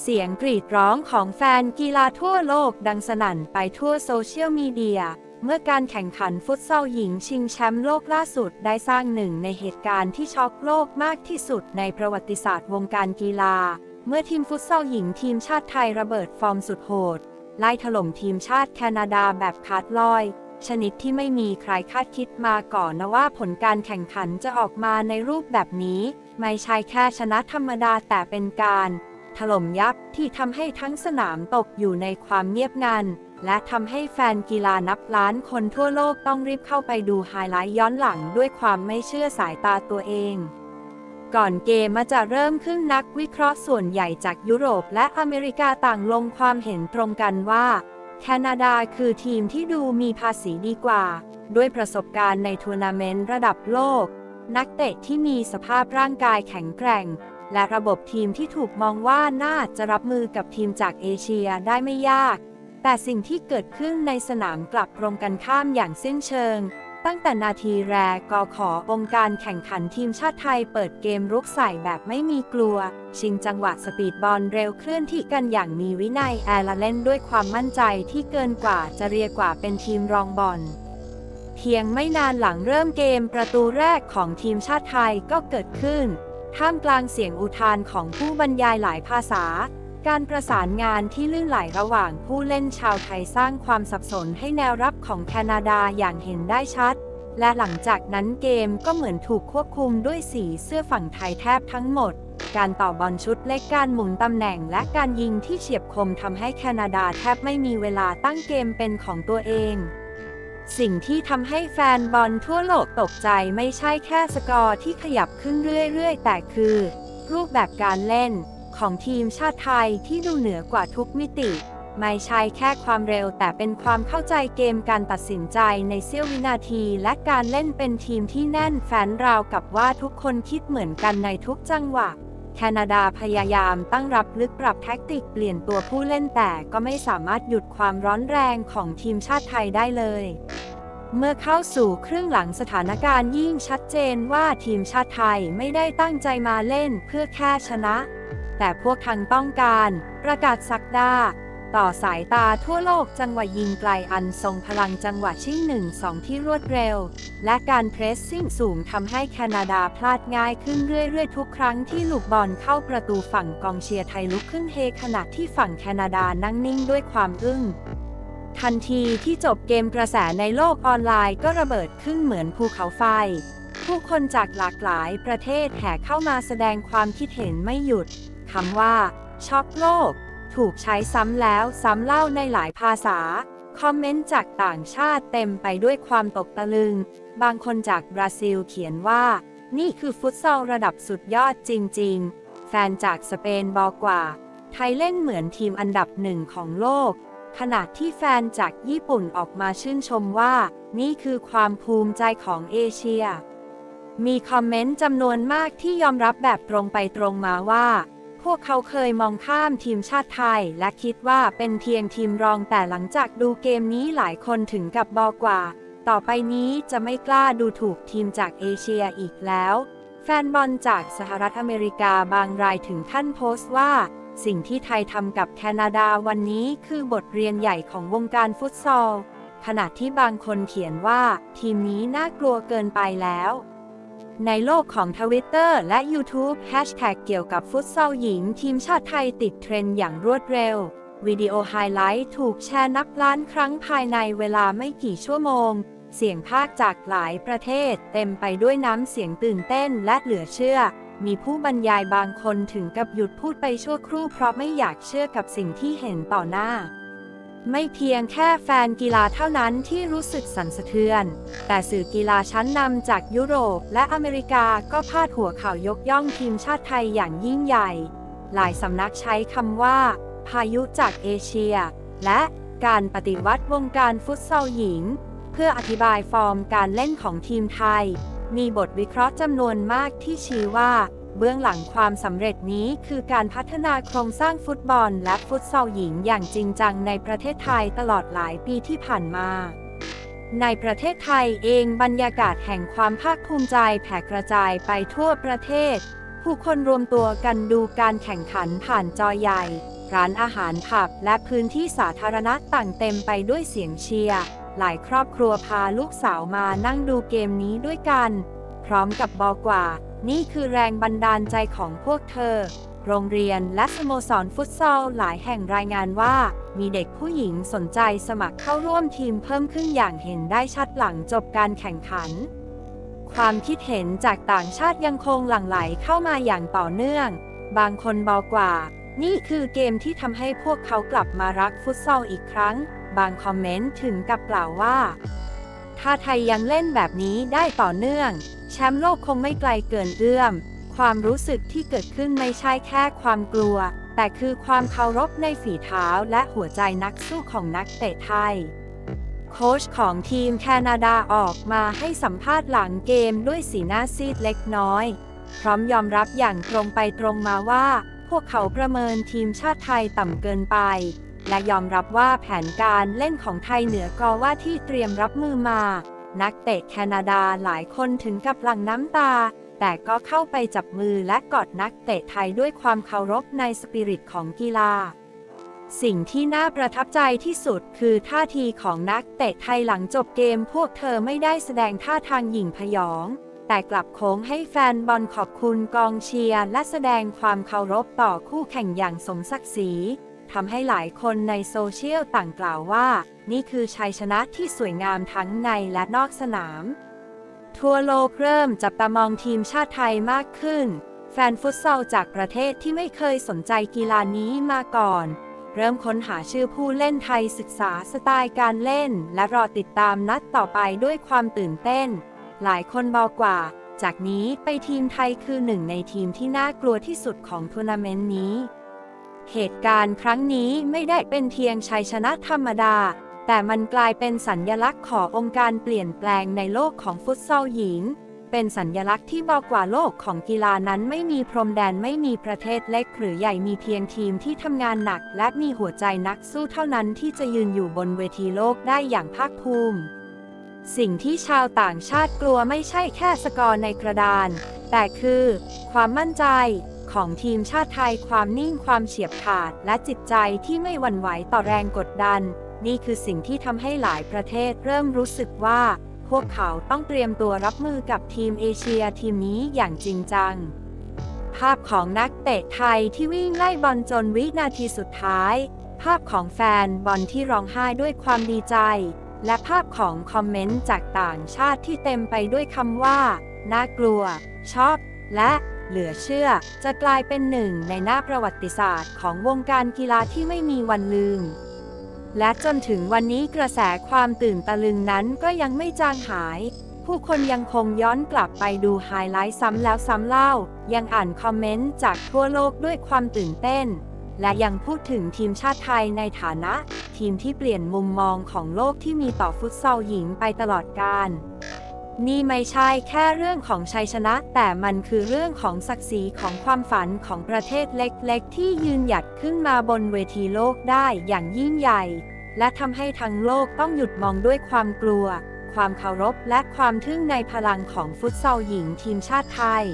เสียงกรีดร้องของแฟนกีฬาทั่วโลกดังสนั่นไปทั่วโซเชียลมีเดีย เมื่อการแข่งขันฟุตซอลหญิงชิงแชมป์โลกล่าสุดได้สร้างหนึ่งในเหตุการณ์ที่ช็อกโลกมากที่สุดในประวัติศาสตร์วงการกีฬา เมื่อทีมฟุตซอลหญิงทีมชาติไทยระเบิดฟอร์มสุดโหด ไล่ถล่มทีมชาติแคนาดาแบบคาดลอย ชนิดที่ไม่มีใครคาดคิดมาก่อนนะว่าผลการแข่งขันจะออกมาในรูปแบบนี้ ไม่ใช่แค่ชนะธรรมดาแต่เป็นการ ถล่มยับที่ทำให้ทั้งสนามตกอยู่ในความเงียบงัน และทำให้แฟนกีฬานับล้านคนทั่วโลกต้องรีบเข้าไปดูไฮไลท์ย้อนหลังด้วยความไม่เชื่อสายตาตัวเอง ก่อนเกมมาจะเริ่มขึ้นนักวิเคราะห์ส่วนใหญ่จากยุโรปและอเมริกาต่างลงความเห็นตรงกันว่าแคนาดาคือทีมที่ดูมีภาษีดีกว่า ด้วยประสบการณ์ในทัวร์นาเมนต์ระดับโลก นักเตะที่มีสภาพร่างกายแข็งแกร่ง และระบบทีมที่ถูกมองว่าน่าจะรับมือกับทีมจากเอเชียได้ไม่ยาก แต่สิ่งที่เกิดขึ้นในสนามกลับตรงกันข้ามอย่างสิ้นเชิง ตั้งแต่นาทีแรกกอขอองค์การแข่งขันทีมชาติไทยเปิดเกมรุกใส่แบบไม่มีกลัว ชิงจังหวะสปีดบอลเร็วเคลื่อนที่กันอย่างมีวินัยแอร์ละเล่นด้วยความมั่นใจที่เกินกว่าจะเรียกว่าเป็นทีมรองบอลเพียงไม่นานหลังเริ่มเกมประตูแรกของทีมชาติไทยก็เกิดขึ้น ท่ามกลางเสียงอุทานของผู้บรรยายหลายภาษา การประสานงานที่ลื่นไหลระหว่างผู้เล่นชาวไทยสร้างความสับสนให้แนวรับของแคนาดาอย่างเห็นได้ชัด และหลังจากนั้นเกมก็เหมือนถูกควบคุมด้วยสีเสื้อฝั่งไทยแทบทั้งหมด การต่อบอลชุดเล็กการหมุนตำแหน่งและการยิงที่เฉียบคมทำให้แคนาดาแทบไม่มีเวลาตั้งเกมเป็นของตัวเอง สิ่งที่ทำให้แฟนบอลทั่วโลกตกใจไม่ใช่แค่สกอร์ที่ขยับขึ้นเรื่อยๆ แต่คือ รูปแบบการเล่นของทีมชาติไทยที่ดูเหนือกว่าทุกมิติ ไม่ใช่แค่ความเร็วแต่เป็นความเข้าใจเกมการตัดสินใจในเสี้ยววินาที และการเล่นเป็นทีมที่แน่นแฟนราวกับว่าทุกคนคิดเหมือนกันในทุกจังหวะ แคนาดาพยายามตั้งรับลึกปรับแท็กติกเปลี่ยนตัวผู้เล่นแต่ก็ไม่สามารถหยุดความร้อนแรงของทีมชาติไทยได้เลย เมื่อเข้าสู่ครึ่งหลังสถานการณ์ยิ่งชัดเจนว่าทีมชาติไทยไม่ได้ตั้งใจมาเล่นเพื่อแค่ชนะ แต่พวกทางต้องการ ประกาศสักดา ต่อสายตาทั่วโลกจังหวะยิงไกลอันทรงพลังจังหวะชิ่งหนึ่งสองที่รวดเร็ว และการเพรสซิ่งสูงทำให้แคนาดาพลาดง่ายขึ้นเรื่อยๆ ทุกครั้งที่ลูกบอลเข้าประตูฝั่งกองเชียร์ไทยลุกขึ้นเฮขณะที่ฝั่งแคนาดานั่งนิ่งด้วยความอึ้งทันทีที่จบเกมกระแสในโลกออนไลน์ก็ระเบิดขึ้นเหมือนภูเขาไฟ ผู้คนจากหลากหลายประเทศแห่เข้ามาแสดงความคิดเห็นไม่หยุดคำว่า ช็อกโลก ถูกใช้ซ้ำแล้วซ้ำเล่าในหลายภาษา คอมเมนต์จากต่างชาติเต็มไปด้วยความตกตะลึง บางคนจากบราซิลเขียนว่า นี่คือฟุตซอลระดับสุดยอดจริง ๆ แฟนจากสเปนบอกว่า ไทยเล่นเหมือนทีมอันดับหนึ่งของโลก ขณะที่แฟนจากญี่ปุ่นออกมาชื่นชมว่า นี่คือความภูมิใจของเอเชีย มีคอมเมนต์จำนวนมากที่ยอมรับแบบตรงไปตรงมาว่า พวกเขาเคยมองข้ามทีมชาติไทย และคิดว่าเป็นเพียงทีมรองแต่หลังจากดูเกมนี้หลายคนถึงกับบอกว่า ต่อไปนี้จะไม่กล้าดูถูกทีมจากเอเชียอีกแล้ว แฟนบอลจากสหรัฐอเมริกาบางรายถึงขั้นโพสต์ว่า สิ่งที่ไทยทำกับแคนาดาวันนี้คือบทเรียนใหญ่ของวงการฟุตซอลขณะที่บางคนเขียนว่า ทีมนี้น่ากลัวเกินไปแล้ว ในโลกของทวิตเตอร์และ YouTube แฮชแท็กเกี่ยวกับฟุตซอลหญิง ทีมชาติไทยติดเทรนด์อย่างรวดเร็ว วิดีโอไฮไลท์ถูกแชร์นับล้านครั้งภายในเวลาไม่กี่ชั่วโมง เสียงภาคจากหลายประเทศเต็มไปด้วยน้ำเสียงตื่นเต้นและเหลือเชื่อ มีผู้บรรยายบางคนถึงกับหยุดพูดไปชั่วครู่เพราะไม่อยากเชื่อกับสิ่งที่เห็นต่อหน้า ไม่เพียงแค่แฟนกีฬาเท่านั้นที่รู้สึกสั่นสะเทือน แต่สื่อกีฬาชั้นนำจากยุโรปและอเมริกาก็พาดหัวข่าวยกย่องทีมชาติไทยอย่างยิ่งใหญ่ หลายสำนักใช้คำว่า พายุจากเอเชีย และการปฏิวัติวงการฟุตซอลหญิง เพื่ออธิบายฟอร์มการเล่นของทีมไทย มีบทวิเคราะห์จำนวนมากที่ชี้ว่า เบื้องหลังความสำเร็จนี้คือการพัฒนาโครงสร้างฟุตบอลและฟุตซอลหญิงอย่างจริงจังในประเทศไทยตลอดหลายปีที่ผ่านมาในประเทศไทยเองบรรยากาศแห่งความภาคภูมิใจแผ่กระจายไปทั่วประเทศ ผู้คนรวมตัวกันดูการแข่งขันผ่านจอใหญ่ ร้านอาหารผับและพื้นที่สาธารณะต่างเต็มไปด้วยเสียงเชียร์ หลายครอบครัวพาลูกสาวมานั่งดูเกมนี้ด้วยกัน ร้อมกับบอกว่า นี่คือแรงบันดาลใจของพวกเธอ โรงเรียนและสโมสรฟุตซอลหลายแห่งรายงานว่า มีเด็กผู้หญิงสนใจสมัครเข้าร่วมทีมเพิ่มขึ้นอย่างเห็นได้ชัดหลังจบการแข่งขัน ความคิดเห็นจากต่างชาติยังคงหลั่งไหลเข้ามาอย่างต่อเนื่อง บางคนบอกว่า นี่คือเกมที่ทำให้พวกเขากลับมารักฟุตซอลอีกครั้ง บางคอมเมนต์ถึงกับกล่าวว่า ถ้าไทยยังเล่นแบบนี้ได้ต่อเนื่อง แชมป์โลกคงไม่ไกลเกินเอื้อม ความรู้สึกที่เกิดขึ้นไม่ใช่แค่ความกลัว แต่คือความเคารพในฝีเท้าและหัวใจนักสู้ของนักเตะไทย โค้ชของทีมแคนาดาออกมาให้สัมภาษณ์หลังเกมด้วยสีหน้าซีดเล็กน้อย พร้อมยอมรับอย่างตรงไปตรงมาว่า พวกเขาประเมินทีมชาติไทยต่ำเกินไป และยอมรับว่าแผนการเล่นของไทยเหนือกอว่าที่เตรียมรับมือมา นักเตะแคนาดาหลายคนถึงกับหลั่งน้ำตา แต่ก็เข้าไปจับมือและกอดนักเตะไทยด้วยความเคารพในสปิริตของกีฬาสิ่งที่น่าประทับใจที่สุดคือท่าทีของนักเตะไทยหลังจบเกมพวกเธอไม่ได้แสดงท่าทางหยิ่งพยอง แต่กลับโค้งให้แฟนบอลขอบคุณกองเชียร์และแสดงความเคารพต่อคู่แข่งอย่างสมศักดิ์ศรี ทำให้หลายคนในโซเชียลต่างกล่าวว่า นี่คือชัยชนะที่สวยงามทั้งในและนอกสนาม ทัวโลกเริ่มจับตามองทีมชาติไทยมากขึ้น แฟนฟุตซอลจากประเทศที่ไม่เคยสนใจกีฬานี้มาก่อน เริ่มค้นหาชื่อผู้เล่นไทยศึกษาสไตล์การเล่น และรอติดตามนัดต่อไปด้วยความตื่นเต้น หลายคนบอกว่า จากนี้ไปทีมไทยคือหนึ่งในทีมที่น่ากลัวที่สุดของทัวร์นาเมนต์นี้ เหตุการณ์ครั้งนี้ไม่ได้เป็นเพียงชัยชนะธรรมดา แต่มันกลายเป็นสัญญลักษณ์ขององค์การเปลี่ยนแปลงในโลกของฟุตซอลหญิง เป็นสัญญลักษณ์ที่บอกว่าโลกของกีฬานั้นไม่มีพรมแดนไม่มีประเทศเล็กหรือใหญ่มีเพียงทีมที่ทำงานหนัก และมีหัวใจนักสู้เท่านั้นที่จะยืนอยู่บนเวทีโลกได้อย่างภาคภูมิสิ่งที่ชาวต่างชาติกลัวไม่ใช่แค่สกอร์ในกระดาน แต่คือ ความมั่นใจ ของทีมชาติไทยความนิ่งความเฉียบขาด และจิตใจที่ไม่หวั่นไหวต่อแรงกดดัน นี่คือสิ่งที่ทำให้หลายประเทศเริ่มรู้สึกว่า พวกเขาต้องเตรียมตัวรับมือกับทีมเอเชียทีมนี้อย่างจริงจัง ภาพของนักเตะไทยที่วิ่งไล่บอลจนวินาทีสุดท้าย ภาพของแฟนบอลที่ร้องไห้ด้วยความดีใจ และภาพของคอมเมนต์จากต่างชาติที่เต็มไปด้วยคำว่า น่ากลัวชอบและ เหลือเชื่อ จะกลายเป็นหนึ่งในหน้าประวัติศาสตร์ของวงการกีฬาที่ไม่มีวันลืม และจนถึงวันนี้กระแสความตื่นตะลึงนั้นก็ยังไม่จางหาย ผู้คนยังคงย้อนกลับไปดูไฮไลท์ซ้ำแล้วซ้ำเล่า ยังอ่านคอมเมนต์จากทั่วโลกด้วยความตื่นเต้น และยังพูดถึงทีมชาติไทยในฐานะ ทีมที่เปลี่ยนมุมมองของโลกที่มีต่อฟุตซอลหญิงไปตลอดกาล นี่ไม่ใช่แค่เรื่องของชัยชนะ แต่มันคือเรื่องของศักดิ์ศรีของความฝันของประเทศเล็กๆ ที่ยืนหยัดขึ้นมาบนเวทีโลกได้อย่างยิ่งใหญ่ และทำให้ทั้งโลกต้องหยุดมองด้วยความกลัว ความเคารพและความทึ่งในพลังของฟุตซอลหญิงทีมชาติไทย